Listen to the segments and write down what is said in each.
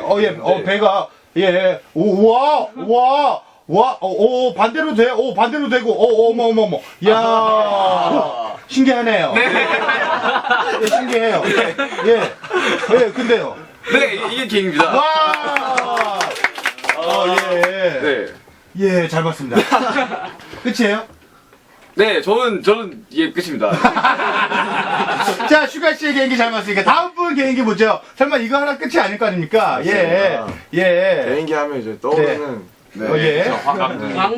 어, 예, 어, 배가, 예, 오, 와, 와, 와, 어, 오, 반대로 돼, 오, 반대로 되고, 오, 어머, 어머, 어머, 야 신기하네요. 예, 신기해요. 예, 예, 예, 근데요. 네, 이게 개인입니다. 와, 어, 예, 네. 예, 잘 봤습니다. 끝이에요? 네, 저는, 저는 이게 끝입니다. 자, 슈가 씨의 개인기 잘 봤으니까 다음 분 개인기 보죠. 설마 이거 하나 끝이 아닐 거 아닙니까? 예, 예. 개인기 하면 이제 떠오르는 네. 어, 예.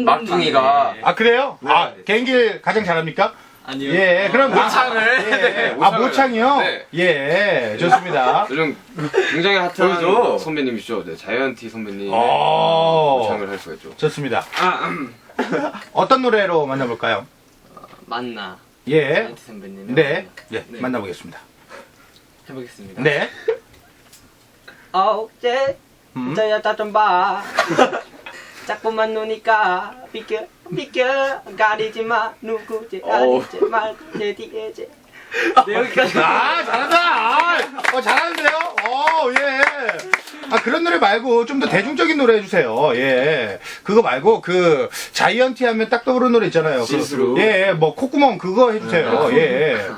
막둥이가. 아, 그래요? 아, 개인기를 가장 잘합니까? 아니요. 예, 그럼 모창을. 예. 네, 아, 모창을. 모창이요? 네. 예, 좋습니다. 요즘 굉장히 핫한 보여줘. 선배님이시죠. 네, 자이언티 선배님. 오, 모창을 할 수가 있죠. 좋습니다. 어떤 노래로 만나볼까요? 만나. 예. 자이언티 선배님. 네, 네, 네. 만나보겠습니다. 해보겠습니다. 네. 어제 음. 저였다 좀 봐. 자꾸만 노니까 비켜 비켜 가리지 마 누구지 어우. 아니지 말고 내 뒤에 제. 네 여기까지. 아, 잘한다! 아, 어, 잘하는데요? 어, 예. 아, 그런 노래 말고 좀 더 대중적인 노래 해주세요. 예. 그거 말고 그 자이언티 하면 딱 떠오르는 노래 있잖아요. 그, 시스루. 예, 뭐 콧구멍 그거 해주세요. 예.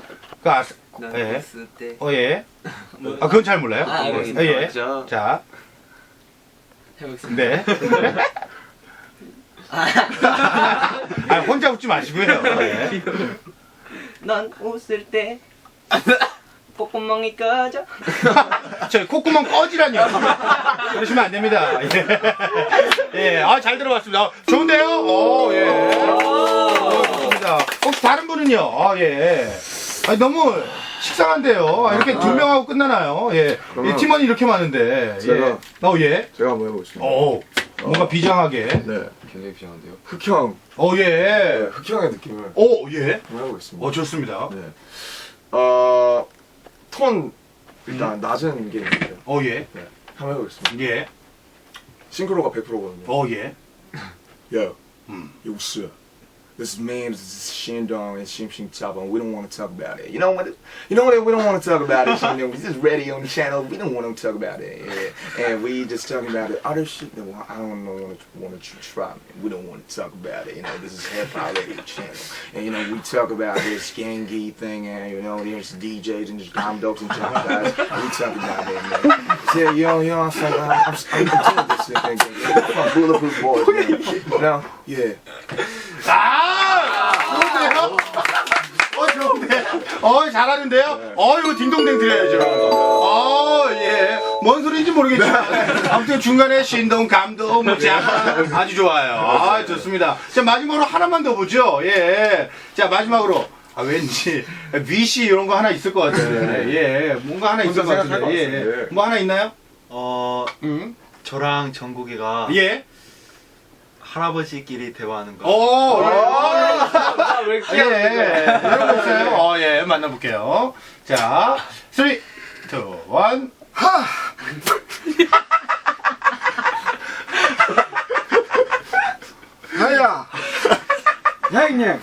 그 아, 난 예. 웃을 때. 어, 예. 아, 그건 잘 몰라요? 아, 어, 알겠습니다. 예. 맞죠. 자, 해보겠습니다. 네. 아, 혼자 웃지 마시고요. 예. 넌 웃을 때 콧구멍이 꺼져. 저 콧구멍 꺼지라뇨. 그러시면 안 됩니다. 예. 예. 아, 잘 들어봤습니다. 어, 좋은데요? 오, 예. 어, 좋습니다. 혹시 다른 분은요? 아, 예. 아, 너무 식상한데요. 아, 이렇게 두 명하고 끝나나요? 예. 그러면 이 팀원이 이렇게 많은데. 예. 제가- 어, 예. 제가 한번 해보겠습니다. 오. 뭔가 비장하게. 네. 굉장히 비장한데요. 흑형, 어, 네, 예. 흑형의 느낌을 오, 예. 한번 해보겠습니다. 어, 좋습니다. 네. 어, 톤 일단 낮은 게. 어, 예. 네. 한번 해보겠습니다. 예. 싱크로가 100%거든요. 어, 예. Yo, 음. yo, what's up? This is man, is Shindong and Shim Shim and we don't want to talk about it. You know what? You know what? We don't want to talk about it. Shindong. We just ready on the channel. We don't want to talk about it. Yeah. And we just talking about the other shit that I don't know want to try. Man. We don't want to talk about it. You know, this is hip hop radio channel, and you know we talk about this gangy thing, and you know there's DJs and there's dime dogs and jump guys. We talk about that, man. Yeah, yo, yo, I'm saying, I'm, I'm, I'm into this thing. Bulletproof boys, man. You know, yeah. 잘하는데요? 어, 이거 딩동댕 드려야죠. 어, 예. 뭔 소리인지 모르겠지만. 아무튼 중간에 신동, 감동, 뭐, 자, 아주 좋아요. 아, 좋습니다. 자, 마지막으로 하나만 더 보죠. 예. 자, 마지막으로. 아, 왠지, VC 이런 거 하나 있을 것 같은데. 예. 뭔가 하나 있을 것 혼자 생각할 같은데. 것 예. 같은데. 뭐 하나 있나요? 어 음. 저랑 정국이가 예. 할아버지끼리 대화하는 거. 오, 예. 왜 예, 예. 이런 거 있어요? 어, 예, 만나볼게요. 자, 3, 2, 1. 하야. 야 형님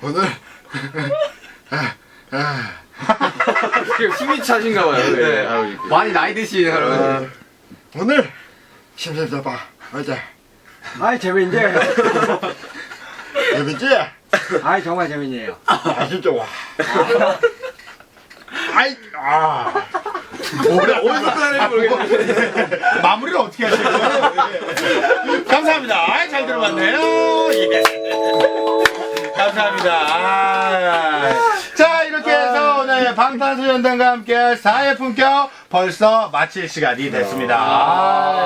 오늘 숨이 차신가 봐요. 네. 아유. 많이 나이 드시는 할아버지. 어, 오늘 심심해봐. 어제 아이 재밌지 재밌지? 아이 정말 재밌네요 아주 좋아. 아이, 아. 어디서 끝나는지 모르겠는데. 마무리를 어떻게 하실 거예요? 예. 감사합니다. 아, 잘 들어봤네요. 예. 감사합니다. 아. 자, 이렇게 해서 오늘 방탄소년단과 함께 사회 품격 벌써 마칠 시간이 됐습니다. 아.